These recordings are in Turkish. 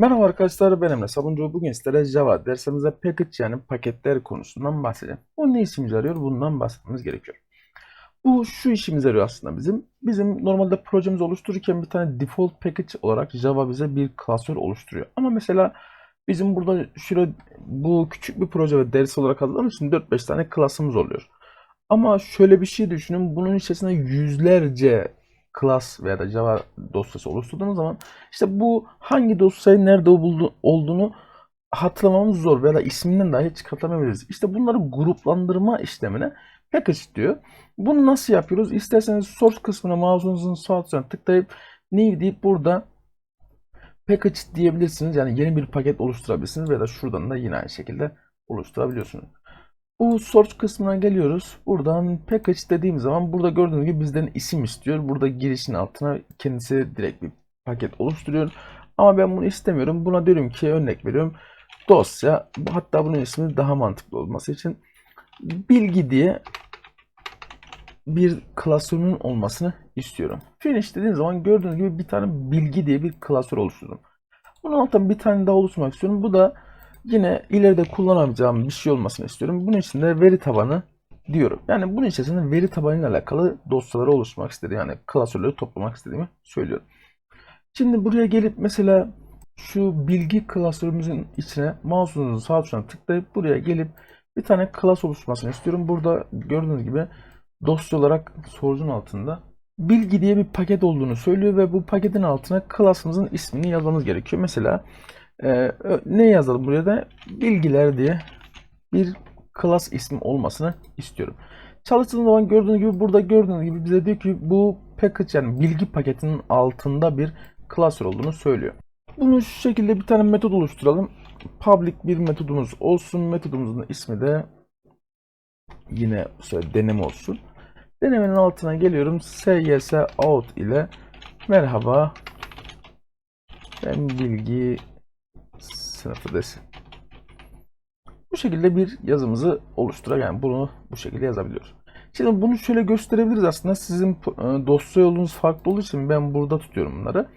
Merhaba arkadaşlar ben Emre Sabuncu. Bugün sizlere Java dersimizde package yani paketler konusundan bahsedeceğim. Bu ne işimize yarıyor? Bundan bahsetmemiz gerekiyor. Bu şu işimize yarıyor aslında bizim. Bizim normalde projemizi oluştururken bir tane default package olarak Java bize bir klasör oluşturuyor. Ama mesela bizim burada şöyle bu küçük bir proje ve ders olarak hazırladığımız için 4-5 tane klasımız oluyor. Ama şöyle bir şey düşünün. Bunun içerisinde yüzlerce class veya da Java dosyası oluşturduğumuz zaman işte bu hangi dosyayı nerede olduğunu hatırlamamız zor veya da isminden dahi çıkartamayabiliriz. İşte bunları gruplandırma işlemine package diyor. Bunu nasıl yapıyoruz? İsterseniz source kısmına mouse'unuzun sağ tuşuna tıklayıp new deyip burada package diyebilirsiniz. Yani yeni bir paket oluşturabilirsiniz veya da şuradan da yine aynı şekilde oluşturabiliyorsunuz. Bu source kısmına geliyoruz. Buradan package dediğim zaman burada gördüğünüz gibi bizden isim istiyor. Burada girişin altına kendisi direkt bir paket oluşturuyor. Ama ben bunu istemiyorum. Buna diyorum ki örnek veriyorum. Dosya. Hatta bunun ismi daha mantıklı olması için bilgi diye bir klasörün olmasını istiyorum. Finish dediğim zaman gördüğünüz gibi bir tane bilgi diye bir klasör oluşturdum. Bunun altında bir tane daha oluşturmak istiyorum. Bu da yine ileride kullanamayacağım bir şey olmasını istiyorum. Bunun için de veri tabanı diyorum. Yani bunun içerisinde veri tabanıyla alakalı dosyaları oluşturmak istediğim yani klasörleri toplamak istediğimi söylüyorum. Şimdi buraya gelip mesela şu bilgi klasörümüzün içine mouse'unuzun sağ tuşuna tıklayıp buraya gelip bir tane class oluşturmasını istiyorum. Burada gördüğünüz gibi dosya olarak sorucun altında bilgi diye bir paket olduğunu söylüyor ve bu paketin altına class'ımızın ismini yazmamız gerekiyor. Mesela ee, ne yazalım buraya da bilgiler diye bir class ismi olmasını istiyorum. Çalıştığım zaman gördüğünüz gibi burada gördüğünüz gibi bize diyor ki bu package yani bilgi paketinin altında bir klasör olduğunu söylüyor. Bunu şu şekilde bir tane metod oluşturalım. Public bir metodumuz olsun. Metodumuzun ismi de yine deneme olsun. Denemenin altına geliyorum. SYS out ile merhaba ben bilgi sınıfı. Bu şekilde bir yazımızı oluşturalım. Yani bunu bu şekilde yazabiliyoruz. Şimdi bunu şöyle gösterebiliriz aslında. Sizin e, dosya yolunuz farklı olduğu için ben burada tutuyorum bunları.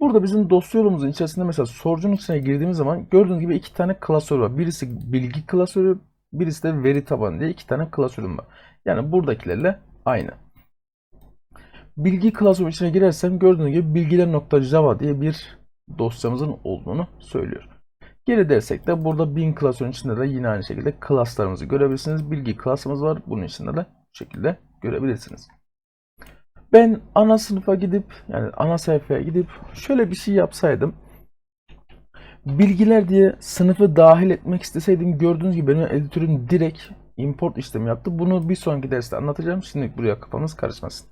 Burada bizim dosya yolumuzun içerisinde mesela sorucunun içine girdiğimiz zaman gördüğünüz gibi iki tane klasör var. Birisi bilgi klasörü, birisi de veri tabanı diye iki tane klasörüm var. Yani buradakilerle aynı. Bilgi klasörü içine girersem gördüğünüz gibi bilgiler.java diye bir dosyamızın olduğunu söylüyor. Geri dersek de burada bin klasörün içinde de yine aynı şekilde klaslarımızı görebilirsiniz. Bilgi klasımız var. Bunun içinde de bu şekilde görebilirsiniz. Ben ana sınıfa gidip yani ana sayfaya gidip şöyle bir şey yapsaydım. Bilgiler diye sınıfı dahil etmek isteseydim gördüğünüz gibi benim editörüm direkt import işlemi yaptı. Bunu bir sonraki derste anlatacağım. Şimdi buraya kafamız karışmasın.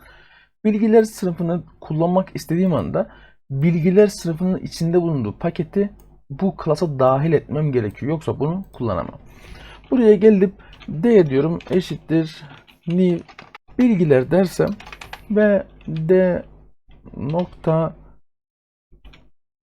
Bilgiler sınıfını kullanmak istediğim anda bilgiler sınıfının içinde bulunduğu paketi bu klasa dahil etmem gerekiyor. Yoksa bunu kullanamam. Buraya gelip d diyorum eşittir new bilgiler dersem ve d nokta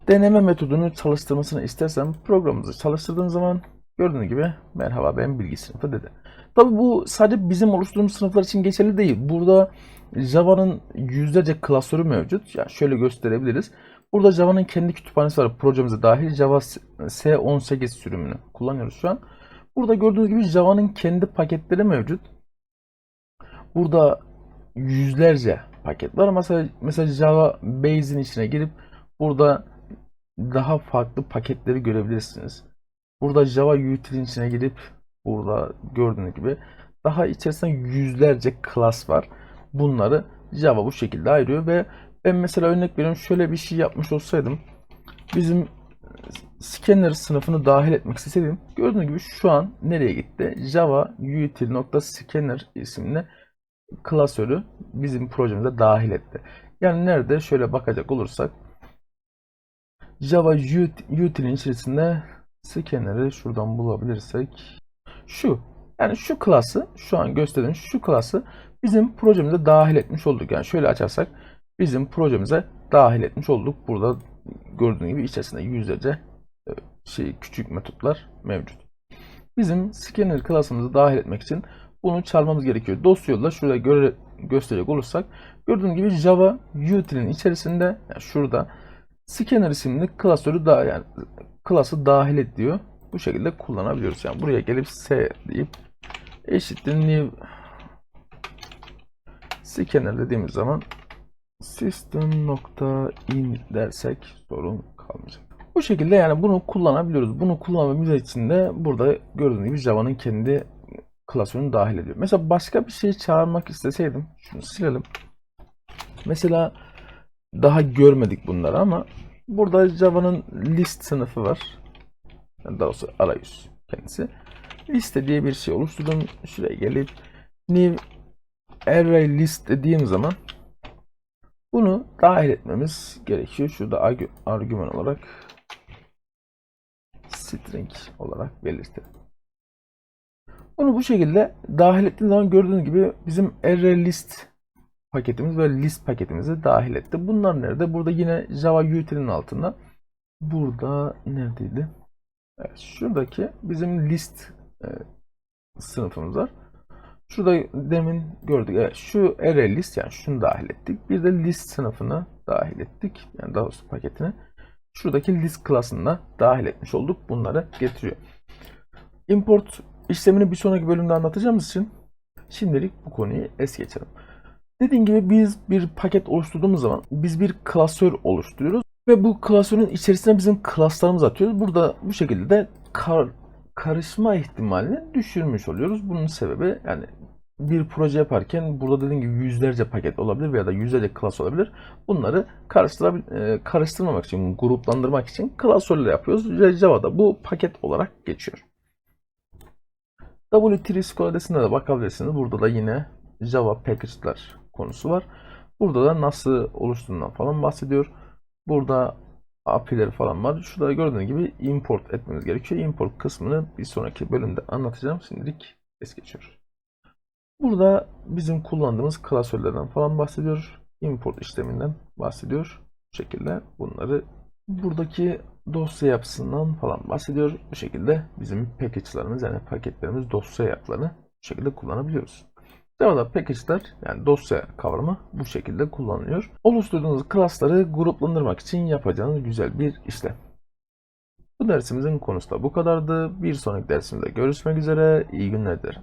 deneme metodunu çalıştırmasını istersem programımızı çalıştırdığım zaman gördüğünüz gibi merhaba ben bilgi sınıfı dedi. Tabi bu sadece bizim oluşturduğumuz sınıflar için geçerli değil. Burada Java'nın yüzlerce klasörü mevcut. Yani şöyle gösterebiliriz. Burada Java'nın kendi kütüphanesi var. Projemize dahil Java S18 sürümünü kullanıyoruz şu an. Burada gördüğünüz gibi Java'nın kendi paketleri mevcut. Burada yüzlerce paket var. Mesela, mesela Java Base'in içine girip burada daha farklı paketleri görebilirsiniz. Burada Java Utility'nin içine girip burada gördüğünüz gibi daha içerisinde yüzlerce class var. Bunları Java bu şekilde ayırıyor ve ben mesela örnek veriyorum şöyle bir şey yapmış olsaydım bizim scanner sınıfını dahil etmek isteseydim gördüğünüz gibi şu an nereye gitti? Java util.scanner isimli klasörü bizim projemize dahil etti. Yani nerede? Şöyle bakacak olursak Java util'in içerisinde scanner'ı şuradan bulabilirsek şu yani şu klası şu an gösterdiğim şu klası bizim projemize dahil etmiş olduk. Yani şöyle açarsak bizim projemize dahil etmiş olduk. Burada gördüğünüz gibi içerisinde yüzlerce e, şey küçük metotlar mevcut. Bizim scanner klasımızı dahil etmek için bunu çalmamız gerekiyor. Dosya yolda şurada göre, gösterecek olursak gördüğünüz gibi Java util'in içerisinde yani şurada Scanner isimli klasörü daha yani klası dahil et diyor. Bu şekilde kullanabiliyoruz. Yani buraya gelip S deyip eşittir new scanner dediğimiz zaman system.in dersek sorun kalmayacak. Bu şekilde yani bunu kullanabiliyoruz. Bunu kullanmamız için de burada gördüğünüz gibi Java'nın kendi klasörünü dahil ediyor. Mesela başka bir şey çağırmak isteseydim şunu silelim. Mesela daha görmedik bunları ama burada Java'nın list sınıfı var. Daha doğrusu arayüz kendisi. Liste diye bir şey oluşturdum. Şuraya gelip new array list dediğim zaman bunu dahil etmemiz gerekiyor. Şurada argü- argüman olarak string olarak belirtelim. Bunu bu şekilde dahil ettiğim zaman gördüğünüz gibi bizim array list paketimiz ve list paketimizi dahil etti. Bunlar nerede? Burada yine Java Utility'nin altında. Burada neredeydi? Evet, şuradaki bizim list e, sınıfımız var. Şurada demin gördük. Evet, şu array list yani şunu dahil ettik. Bir de list sınıfını dahil ettik. Yani daha doğrusu paketine. Şuradaki list klasını dahil etmiş olduk. Bunları getiriyor. Import işlemini bir sonraki bölümde anlatacağımız için şimdilik bu konuyu es geçelim. Dediğim gibi biz bir paket oluşturduğumuz zaman biz bir klasör oluşturuyoruz ve bu klasörün içerisine bizim klaslarımızı atıyoruz. Burada bu şekilde de kar, karışma ihtimalini düşürmüş oluyoruz. Bunun sebebi yani bir proje yaparken burada dediğim gibi yüzlerce paket olabilir veya da yüzlerce klas olabilir. Bunları e, karıştırmamak için, gruplandırmak için klasörle yapıyoruz. Java'da bu paket olarak geçiyor. W3 School'desinde de bakabilirsiniz. Burada da yine Java package'lar konusu var. Burada da nasıl oluştuğundan falan bahsediyor. Burada API'leri falan var. Şurada gördüğünüz gibi import etmemiz gerekiyor. Import kısmını bir sonraki bölümde anlatacağım. Şimdilik es geçiyor. Burada bizim kullandığımız klasörlerden falan bahsediyor. Import işleminden bahsediyor. Bu şekilde bunları buradaki dosya yapısından falan bahsediyor. Bu şekilde bizim package'larımız yani paketlerimiz dosya yapılarını bu şekilde kullanabiliyoruz. Java'da package'ler yani dosya kavramı bu şekilde kullanılıyor. Oluşturduğunuz klasları gruplandırmak için yapacağınız güzel bir işlem. Bu dersimizin konusu da bu kadardı. Bir sonraki dersimizde görüşmek üzere. İyi günler dilerim.